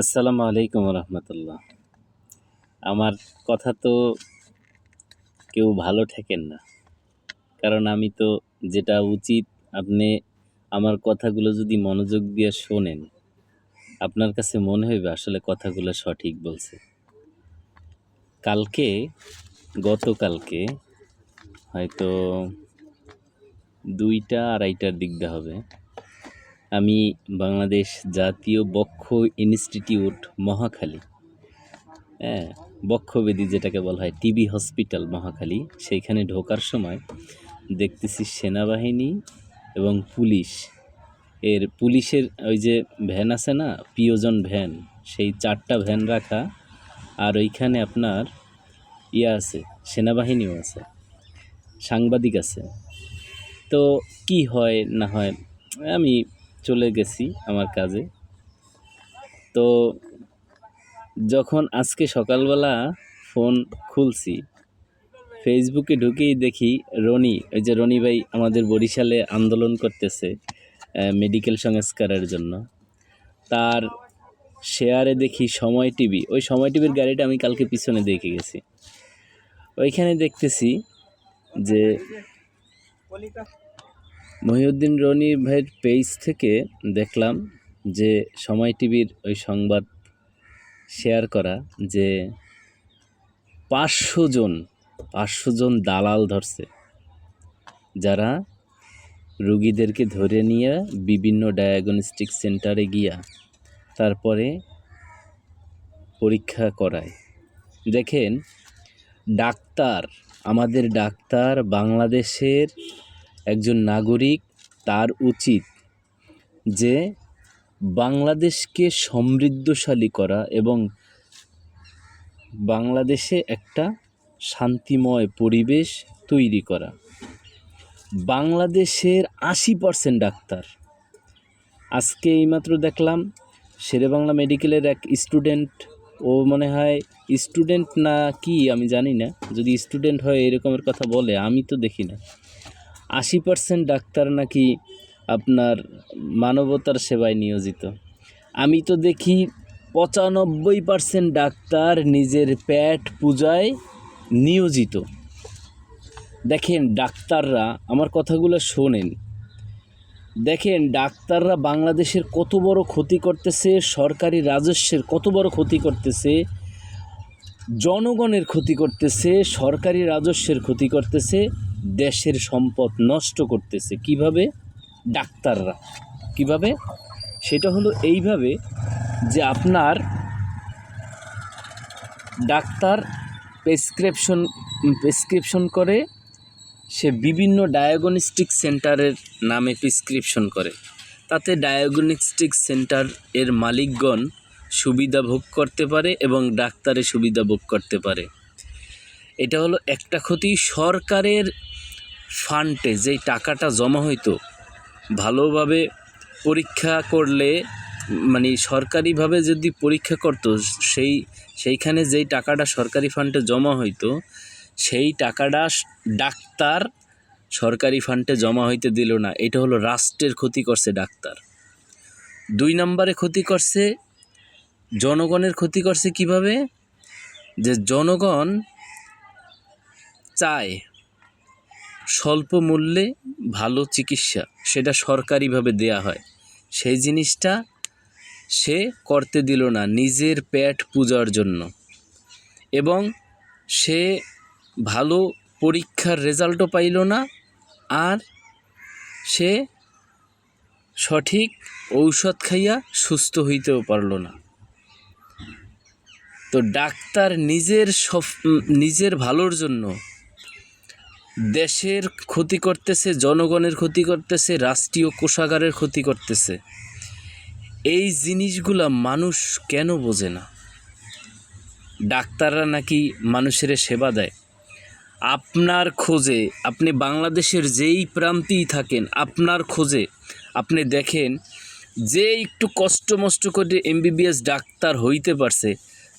আসসালামু আলাইকুম রহমতুল্লাহ আমার কথা তো কেউ ভালো ঠেকেন না। কারণ আমি তো যেটা উচিত, আপনি আমার কথাগুলো যদি মনোযোগ দিয়ে শোনেন, আপনার কাছে মনে হইবে আসলে কথাগুলো সঠিক বলছে। কালকে, গতকালকে হয়তো দুইটা, আড়াইটার দিক হবে। আমি বাংলাদেশ জাতীয় বক্ষ ইনস্টিটিউট, মহাখালী। হ্যাঁ বক্ষবেদী যেটাকে বলা হয়, টিবি হসপিটাল, মহাখালী। সেইখানে ঢোকার সময় দেখতেছি সেনাবাহিনী এবং পুলিশ। এর পুলিশের ওই যে ভ্যান আছে না প্রিয়জন ভ্যান, সেই চারটা ভ্যান রাখা। আর ওইখানে আপনার ইয়ে আছে, সেনাবাহিনীও আছে, সাংবাদিক আছে। তো কি হয়, না হয়, আমি চলে গেছি আমার কাজে। তো যখন আজকে সকালবেলা ফোন খুলছি ফেসবুকে ঢুকেই দেখি রনি ওই যে রনি ভাই আমাদের বরিশালে আন্দোলন করতেছে মেডিকেল সংস্কারের জন্য। তার শেয়ারে দেখি সময় টিভি। ওই সময় টিভির গাড়িটা আমি কালকে পিছনে দেখে গেছি। ওইখানে দেখতেছি যে মহিউদ্দিন রনি ভাইয়ের পেজ থেকে দেখলাম যে সময় টিভির ওই সংবাদ শেয়ার করা যে পাঁচশো জন পাঁচশো জন দালাল ধরছে। যারা রুগীদেরকে ধরে নিয়ে বিভিন্ন ডায়াগনস্টিক সেন্টারে গিয়া তারপরে পরীক্ষা করায়। দেখেন, ডাক্তার, আমাদের ডাক্তার বাংলাদেশের একজন নাগরিক তার উচিত যে বাংলাদেশকে সমৃদ্ধশালী করা এবং বাংলাদেশে একটা শান্তিময় পরিবেশ তৈরি করা। বাংলাদেশের আশি পার্সেন্ট ডাক্তার। আজকে এইমাত্র দেখলাম শেরেবাংলা মেডিকেলের এক স্টুডেন্ট, ও মনে হয় স্টুডেন্ট না কি আমি জানি না, যদি স্টুডেন্ট হয় এরকমের কথা বলে, আমি তো দেখি না। আশি পার্সেন্ট ডাক্তার নাকি আপনার মানবতার সেবায় নিয়োজিত? আমি তো দেখি পঁচানব্বই পার্সেন্ট ডাক্তার নিজের প্যাট পূজায় নিয়োজিত। দেখেন ডাক্তাররা, আমার কথাগুলো শোনেন। দেখেন ডাক্তাররা বাংলাদেশের কত বড় ক্ষতি করতেছে, সরকারি রাজস্বের কত বড় ক্ষতি করতেছে, জনগণের ক্ষতি করতেছে, সরকারি রাজস্বের ক্ষতি করতেছে দেশের সম্পদ নষ্ট করতেছে। কীভাবে? ডাক্তাররা। কীভাবে? সেটা হলো এইভাবে যে আপনার ডাক্তার প্রেসক্রিপশন প্রেসক্রিপশন করে, সে বিভিন্ন ডায়াগনস্টিক সেন্টারের নামে প্রেসক্রিপশন করে। তাতে ডায়াগনস্টিক সেন্টার এর মালিকগণ সুবিধা ভোগ করতে পারে এবং ডাক্তারের সুবিধা ভোগ করতে পারে। এটা হলো একটা ক্ষতি। সরকারের ফান্ডে যেই টাকাটা জমা হইতো, ভালোভাবে পরীক্ষা করলে মানে সরকারিভাবে যদি পরীক্ষা করতো, সেই, সেইখানে যেই টাকাটা সরকারি ফান্ডে জমা হইতো, সেই টাকাটা ডাক্তার সরকারি ফান্ডে জমা হইতে দিল না। এটা হলো রাষ্ট্রের ক্ষতি করছে ডাক্তার। দুই নম্বরে ক্ষতি করছে, জনগণের ক্ষতি করছে কীভাবে? যে জনগণ চায় স্বল্প মূল্যে ভালো চিকিৎসা সেটা সরকারিভাবে দেয়া হয়। সেই জিনিসটা সে করতে দিল না নিজের পেট পূজার জন্য। এবং সে ভালো পরীক্ষার রেজাল্টও পাইল না আর সে সঠিক ঔষধ খাইয়া সুস্থ হইতেও পারল না। তো ডাক্তার নিজের সফ নিজের ভালোর জন্য দেশের ক্ষতি করতেছে, জনগণের ক্ষতি করতেছে, রাষ্ট্রীয় কোষাগারের ক্ষতি করতেছে। এই জিনিসগুলা মানুষ কেন বোঝে না? ডাক্তাররা নাকি মানুষের সেবা দেয়। আপনার খোঁজে, আপনি বাংলাদেশের যেই প্রান্তেই থাকেন, আপনার খোঁজে আপনি দেখেন যে একটু কষ্ট মষ্ট করে এমবিবিএস ডাক্তার হইতে পারছে,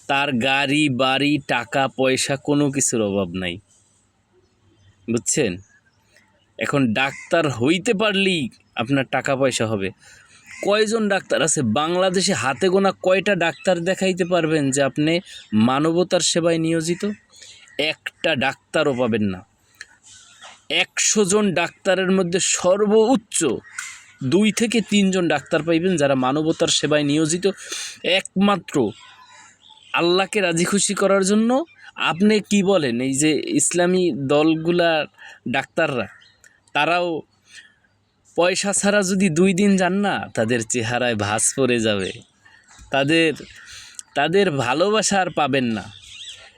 তার গাড়ি, বাড়ি, টাকা, পয়সা কোনো কিছুর অভাব নাই। বুঝছেন? এখন ডাক্তার হইতে পারলেই আপনার টাকা পয়সা হবে। কয়জন ডাক্তার আছে? বাংলাদেশে হাতে গোনা কয়টা ডাক্তার দেখাইতে পারবেন যে আপনি মানবতার সেবায় নিয়োজিত? একটা ডাক্তারও পাবেন না। একশো জন ডাক্তারের মধ্যে সর্বোচ্চ দুই থেকে তিনজন ডাক্তার পাইবেন যারা মানবতার সেবায় নিয়োজিত। একমাত্র আল্লাহকে রাজি খুশি করার জন্য আপনি কি বলেন? এই যে ইসলামী দলগুলার ডাক্তাররা, তারাও পয়সা ছাড়া যদি দুই দিন যান না, তাদের চেহারায় ভাঁজ পড়ে যাবে। তাদের তাদের ভালোবাসা আর পাবেন না।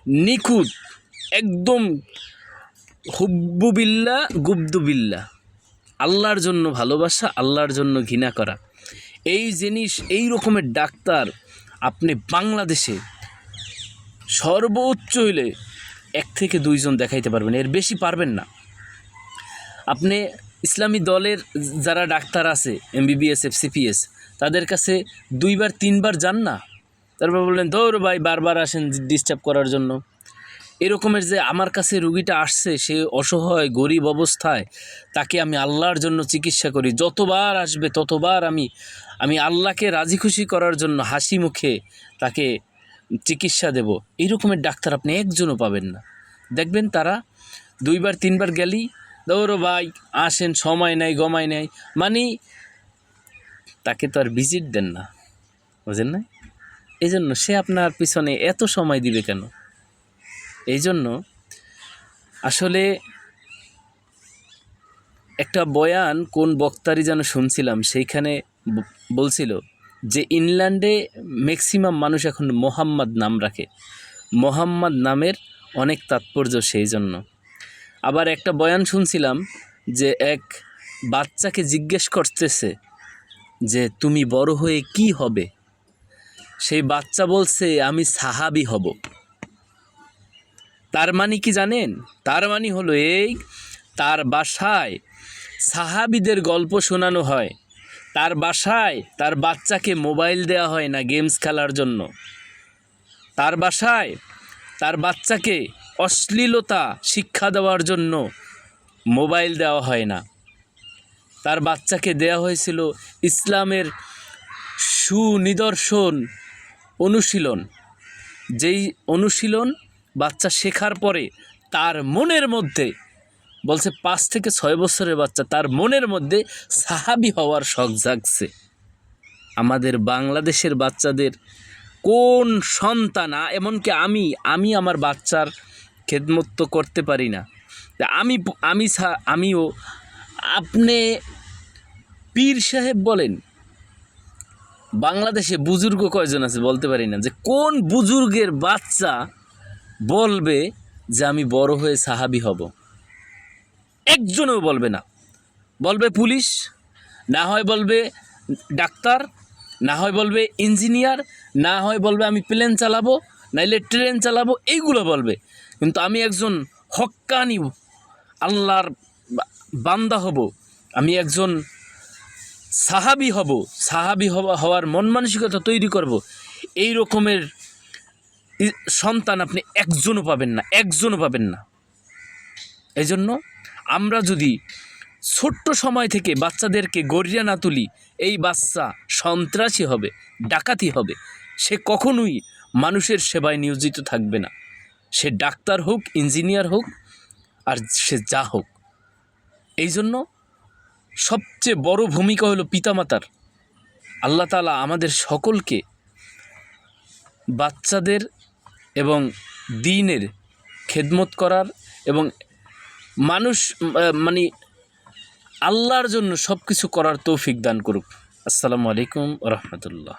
নিখুঁত, একদম হুব্বুবিল্লা গুব্দুবিল্লা আল্লাহর জন্য ভালোবাসা, আল্লাহর জন্য ঘৃণা করা। এই জিনিস, এই রকমের ডাক্তার আপনি বাংলাদেশে সর্বোচ্চ হইলে এক থেকে দুইজন দেখাইতে পারবেন, এর বেশি পারবেন না। আপনি ইসলামী দলের যারা ডাক্তার আছে, এমবিবিএস, এফসিপিএস, তাদের কাছে দুইবার, তিনবার যান না। তারপর বললেন, ধর ভাই, বারবার আসেন ডিস্টার্ব করার জন্য। এরকমের যে আমার কাছে রুগীটা আসছে, সে অসহায়, গরিব অবস্থায়, তাকে আমি আল্লাহর জন্য চিকিৎসা করি। যতবার আসবে, ততবার আমি আমি আল্লাহকে রাজি খুশি করার জন্য হাসি মুখে তাকে চিকিৎসা দেব। এই রকমের ডাক্তার আপনি একজনও পাবেন না। দেখবেন তারা দুইবার, তিনবার গেলেই দৌড়ো ভাই, আসেন, সময় নাই, গমায় নাই। মানে তাকে তো আর ভিজিট দেন না। বুঝেন না এই জন্য সে আপনার পিছনে এত সময় দিবে কেন? এই জন্য আসলে একটা বয়ান কোন বক্তারই যেন শুনছিলাম, সেইখানে বলছিল যে ইংল্যান্ডে ম্যাক্সিমাম মানুষ এখন মোহাম্মদ নাম রাখে। মোহাম্মদ নামের অনেক তাৎপর্য সেই জন্য। আবার একটা বয়ান শুনছিলাম যে এক বাচ্চাকে জিজ্ঞেস করতেছে যে, তুমি বড় হয়ে কি হবে? সেই বাচ্চা বলছে, আমি সাহাবি হব। তার মানে কি জানেন? তার মানে হলো এই, তার বাসায় সাহাবিদের গল্প শোনানো হয়। তার বাসায় তার বাচ্চাকে মোবাইল দেওয়া হয় না গেমস খেলার জন্য। তার বাসায় তার বাচ্চাকে অশ্লীলতা শিক্ষা দেওয়ার জন্য মোবাইল দেওয়া হয় না। তার বাচ্চাকে দেওয়া হয়েছিল ইসলামের সুনিদর্শন অনুশীলন। যেই অনুশীলন বাচ্চা শেখার পরে তার মনের মধ্যে বলছে, পাঁচ থেকে ছয় বছরের বাচ্চা, তার মনের মধ্যে সাহাবি হওয়ার শখ জাগছে। আমাদের বাংলাদেশের বাচ্চাদের কোন সন্তান এমনকি আমি আমি আমার বাচ্চার খেদমত তো করতে পারি না। আমি আমি আমিও, আপনি পীর সাহেব বলেন, বাংলাদেশে বুজুর্গ কয়জন আছে বলতে পারি না, যে কোন বুজুর্গের বাচ্চা বলবে যে আমি বড় হয়ে সাহাবি হব? একজনও বলবে না। বলবে পুলিশ, না হয় বলবে ডাক্তার, না হয় বলবে ইঞ্জিনিয়ার, না হয় বলবে আমি প্লেন চালাবো, নাইলে ট্রেন চালাবো, এইগুলো বলবে। কিন্তু আমি একজন হক্কানি আল্লাহর বান্দা হব। আমি একজন সাহাবি হব, সাহাবি হওয়া হওয়ার মন মানসিকতা তৈরি করব। এই রকমের সন্তান আপনি একজনও পাবেন না, একজনও পাবেন না। এই জন্য আমরা যদি ছোট্ট সময় থেকে বাচ্চাদেরকে গড়িয়া না তুলি, এই বাচ্চা সন্ত্রাসী হবে, ডাকাতি হবে। সে কখনোই মানুষের সেবায় নিয়োজিত থাকবে না। সে ডাক্তার হোক, ইঞ্জিনিয়ার হোক, আর সে যা হোক। এই জন্য সবচেয়ে বড় ভূমিকা হলো পিতামাতার। আল্লাহ তালা আমাদের সকলকে বাচ্চাদের এবং দিনের খেদমত করার এবং মানুষ মানে আল্লাহর জন্য সব কিছু করার তৌফিক দান করুক। আসসালামু আলাইকুম রহমতুল্লাহ।